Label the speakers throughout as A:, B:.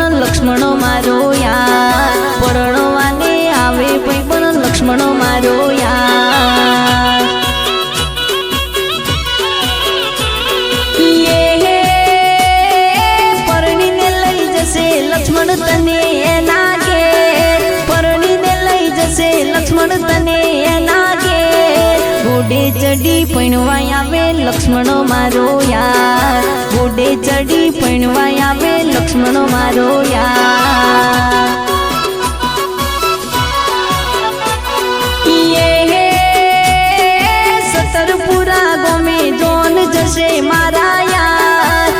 A: લક્ષ્મણો મારો યાર પરણવાને આવે ભાઈ પણ લક્ષ્મણો મારો યાર પૈણવાય આવે લક્ષ્મણો મારો યાર. ઘોડે ચડી પૈણવાય આવે લક્ષ્મણો મારો યાર. સતરપુરા ગમે જોન જશે મારા યાર.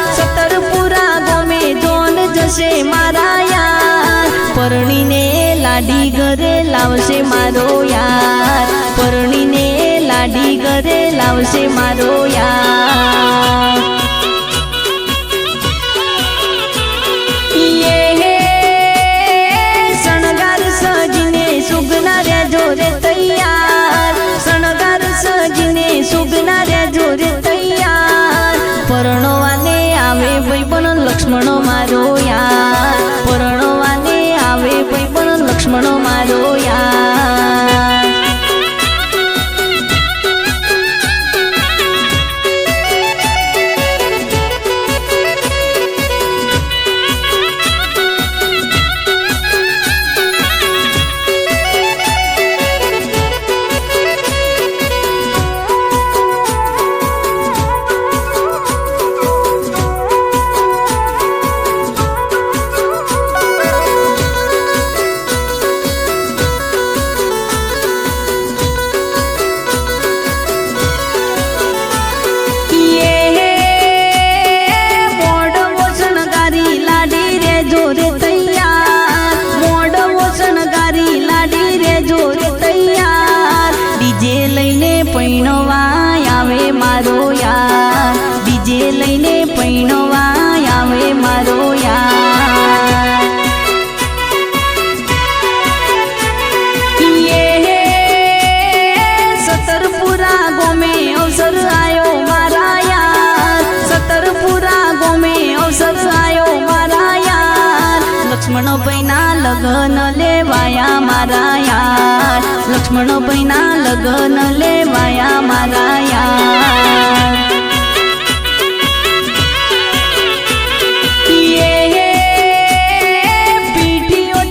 A: ગોમે જોન જશે મારા પરણીને લાડી ઘરે લાવશે મારો યાર. પરણીને લાડી ઘરે લાવશે મારો યાર. શણગાર સજીને સુગના રે જોરે તૈયાર. શણગાર સજીને સુગના રે જોરે તૈયાર. પરણવાને આવે ભાઈ પણ લક્ષ્મણો મારો લક્ષ્મણ ભાઈના લગન લેવાયા મારા યાર. લક્ષ્મણો ભાઈના લગન લેવાયા મારા યાર.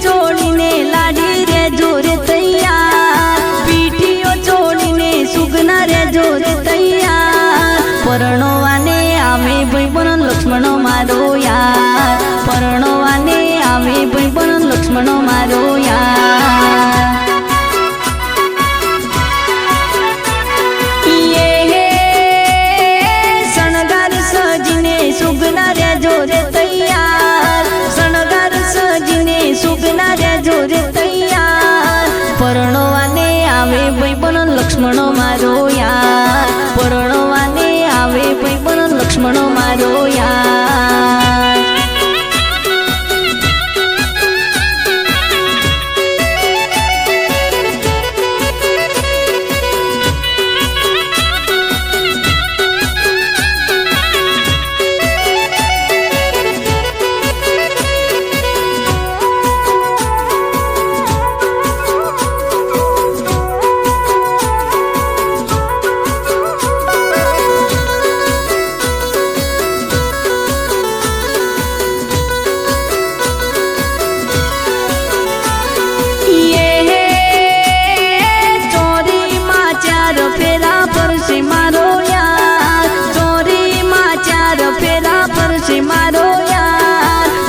A: છોડીને લાડી રે જોરે તૈયાર છોડીને સુગના રે જોરે તૈયાર. પરણવાને આવે ભાઈ પણ લક્ષ્મણો મારો યાર. લક્ષ્મણો મારો યાર પરણવાને આવે ભાઈ પણ લક્ષ્મણો મારો યાર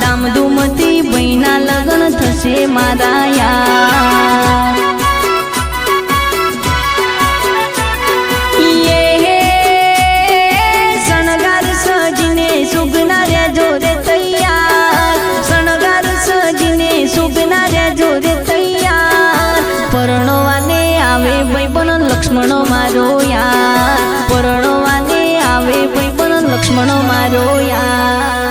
A: ધામધૂમથી ભાઈના લગ્ન થશે મારા યાર યે શણગાર સજીને સુગના રે જોરે શણગાર સજીને સુગના રે જોરે તૈયાર. પરણવાને આવે ભાઈ બન લક્ષ્મણો મારો યાર. લક્ષ્મણો મારો યાર